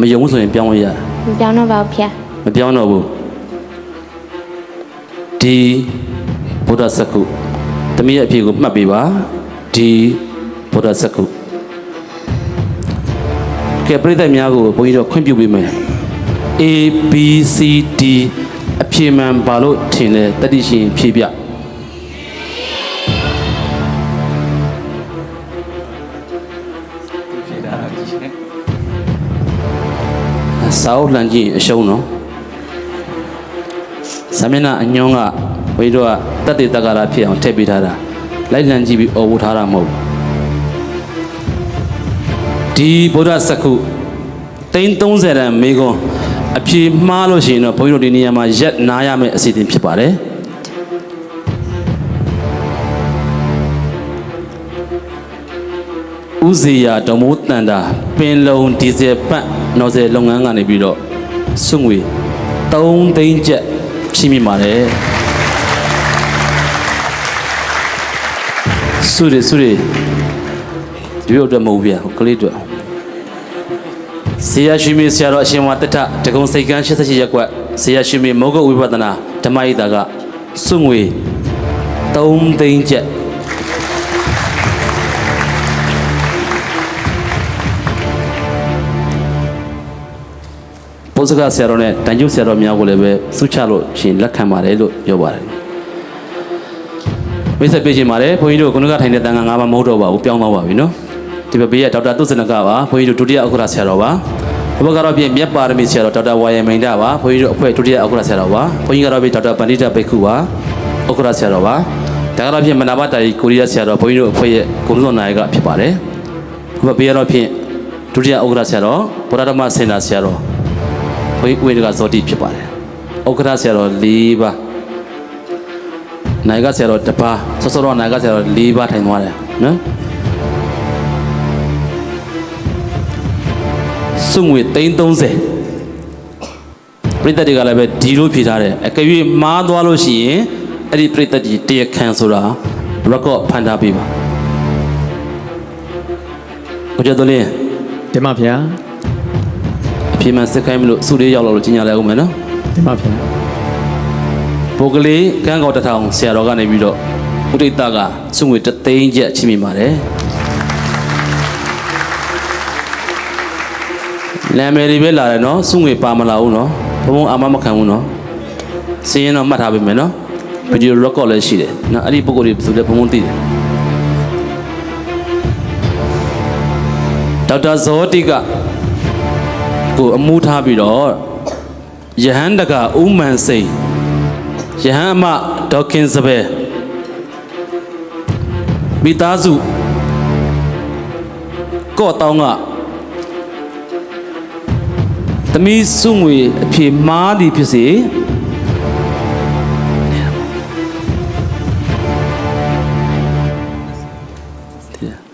မယုံဘူးဆိုရင်ပြောင်းလို့ရမပြောင်းတော့ပါဘူးဖေမပြောင်းတော့ဘူးဒီဗုဒ္ဓစကုတမီးရဲ့အဖြေကိုမှတ်ပေးပါဒီဗုဒ္ဓစကုကဲပြိဿများကိုဘုန်းကြီးတို့ခွင့်ပြုပေးမယ် A B C D အဖြေမှန်ပါလို့ထင်တယ်တတိရှင်ဖြေပြ စာအုပ်လမ်းကြည့်ရင်အရှုံးနော်ဆမျက်နှာအညွန်းကဘုန်းကြီးတို့ကတက်တေတက္ကရာဖြစ်အောင်ထည့်ပေးထားတာလိုက်လံကြည့်ပြီးអော်ဝတ်ထားတာမဟုတ်ဘူးဒီဗုဒ္ဓစကုသိန်း30တန်မေကွန်အဖြေမှားလို့ရှိရင်တော့ဘုန်းကြီးတို့ဒီနေရာမှာရက်နားရမယ့်အစီအစဉ်ဖြစ်ပါတယ် ဥဇေယဓမ္မိုးတန်တာပင်လုံဒီဇယ်ပတ်နော်ဇယ်လုပ်ငန်းကနေပြီးတော့စွငွေ3သိန်းကျပ်ဖြည့်မိပါတယ်စုရစုရဒီလိုတော့မဟုတ်ဘူးဗျာဟိုကလေးတို့ဇေယရှိမီဆရာတော်အရှင်ဝါတထတကုံစိတ်ကန်း88ရက်ကွက်ဇေယရှိမီမောဂဝိပဿနာဓမ္မဣတာကစွငွေ3သိန်းကျပ် ပုစကဆရာတော်နဲ့တန်ကျုပ်ဆရာတော်များကိုလည်းပဲစုချလို့ရှင်လက်ခံပါတယ်လို့ပြောပါတယ်မိတ်ဆက်ပေးခြင်းပါတယ်ဘုန်းကြီးတို့ခုနကထိုင်တဲ့တန်ခါ၅ပါးမဟုတ်တော့ပါဘူးပြောင်းသွားပါပြီနော်ဒီဘက်ဘေးကဒေါက်တာသုစနကပါဘုန်းကြီးတို့ဒုတိယဥက္ကဋ္ဌဆရာတော်ပါဘဘကတော့ပြင်မြတ်ပါရမီဆရာတော်ဒေါက်တာဝါယမိန်ဒပါဘုန်းကြီးတို့အဖွဲ့ဒုတိယဥက္ကဋ္ဌဆရာတော်ပါဘုန်းကြီးကတော့ပြင်ဒေါက်တာပန္တိတဘိက္ခုပါဥက္ကဋ္ဌဆရာတော်ပါဒါကတော့ပြင်မနာဘတာကြီးကိုရီးယားဆရာတော်ဘုန်းကြီးတို့အဖွဲ့ရဲ့ဂုဏ်ဆောင်နာယကဖြစ်ပါတယ်ဘဘဘေးကတော့ပြင်ဒုတိယဥက္ကဋ္ဌဆရာတော်ဗုဒ္ဓဓမ္မစင်တာဆရာတော် ဘုန်းကြီးဝေဒကဇောတိဖြစ်ပါတယ်။ဥက္ကဋ္ဌဆရာတော်၄ပါးနိုင်ကဆရာတော်တစ်ပါးဆောစောတော့နိုင်ကဆရာတော်၄ပါးထိုင်သွားတယ်နော်။စုငွေ330ပြိတ္တတွေကလည်းပဲဒီလိုဖြေထားတယ်။အကယ်၍မားသွားလို့ရှိရင်အဲ့ဒီပြိတ္တကြီးတရားခံဆိုတာ record ဖန်ထားပေးပါ။ကိုကျော်တော်လင်းတင်ပါဗျာ အပြေမှန်စက်ခိုင်းမလို့စုလေးရောက်လာလို့ကြီးညာလိုက်အောင်မယ်နော်တင်ပါဗျာပုဂ္ဂလေးကန်းကောက်တစ်ထောင်ဆရာတော်ကနေပြီးတော့ဥဒိတကစုငွေတသိန်းကျပ်ချိမိပါတယ်လမ်းမယ်တွေပဲလာတယ်နော်စုငွေပါမလာဘူးနော်ဘုံဘုံအာမမခံဘူးနော်စင်းရင်တော့မှတ်ထားပေးမယ်နော်ဗီဒီယိုရက်ကော့လည်းရှိတယ်နော်အဲ့ဒီပုဂ္ဂိုလ်တွေဘယ်သူလဲဘုံဘုံသိတယ်ဒေါက်တာဇောတိက ကိုအမှုထားပြီးတော့ယဟန်တကဥမန်စိန်ယဟန်အမဒေါက်ခင်စပယ်မိသားစုကော့တောင်းကသမီးစုငွေအဖြေမားသည်ဖြစ်စေအ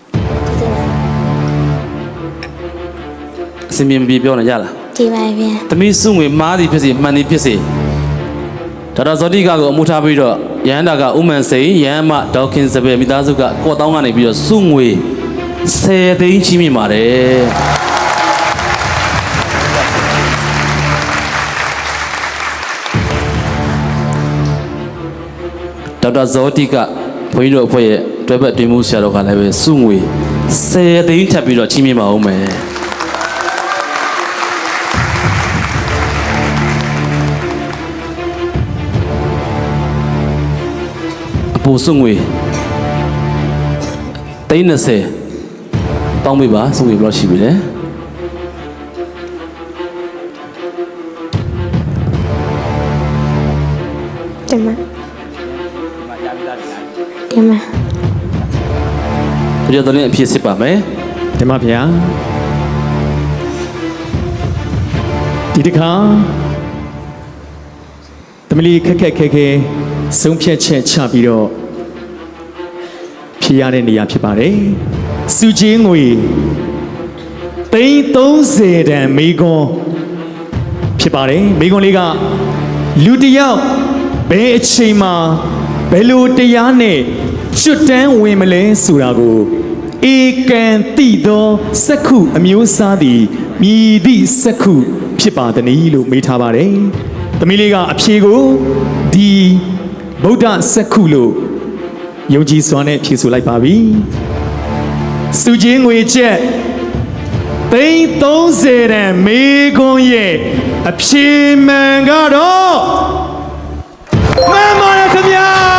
င်မြင်မပြေပြောနေကြလားကြည်ပါဗျာသမီးစုငွေမားသည်ဖြစ်စေမှန်သည်ဖြစ်စေဒေါက်တာဇောတိကကိုအမှုထားပြီးတော့ရဟန္တာကဥမန်စိန်ရဟန်းမဒေါက်ခင်စပယ်မိသားစုကကော့တောင်းကနေပြီးတော့စုငွေ10သိန်းချီးမြှင့်ပါတယ်ဒေါက်တာဇောတိကဘုန်းကြီးတို့အဖွဲ့ရဲ့တွဲဘက်တွင်မှုဆရာတော်ကလည်းပဲစုငွေ10သိန်းထပ်ပြီးတော့ချီးမြှင့်ပါဦးမယ် အပူစွငွေ30တောင်းပေးပါစွငွေဘယ်လောက်ရှိပြီလဲတင်ပါတင်ပါကြည့်တော့လည်းအဖြစ်စစ်ပါမယ်တင်ပါဗျာဒီတစ်ခါတမလီခက်ခက်ခဲခဲ ဆုံးဖြတ်ချက်ချပြီးတော့ဖြေရတဲ့နေရာဖြစ်ပါတယ်စုချင်းငွေသိန်း30တန်မိကွန်ဖြစ်ပါတယ်မိကွန်လေးကလူတစ်ယောက်ဘယ်အချိန်မှာဘယ်လိုတရားနဲ့ကျွတ်တန်းဝင်မလဲဆိုတာကိုဧကံတိသောစက္ခုအမျိုးအစားသည်မြည်သည့်စက္ခုဖြစ်ပါသည်လို့မေးထားပါတယ်။သမီးလေးကအဖြေကိုဒီ ဗုဒ္ဓစက္ခုလို့ယုံကြည်စွာနဲ့ဖြေဆိုလိုက်ပါပြီ။စုချင်းငွေချက်သိန်း30တန်မေကွန်းရဲ့အဖြေမှန်ကတော့မှန်ပါရဲ့ခင်ဗျာ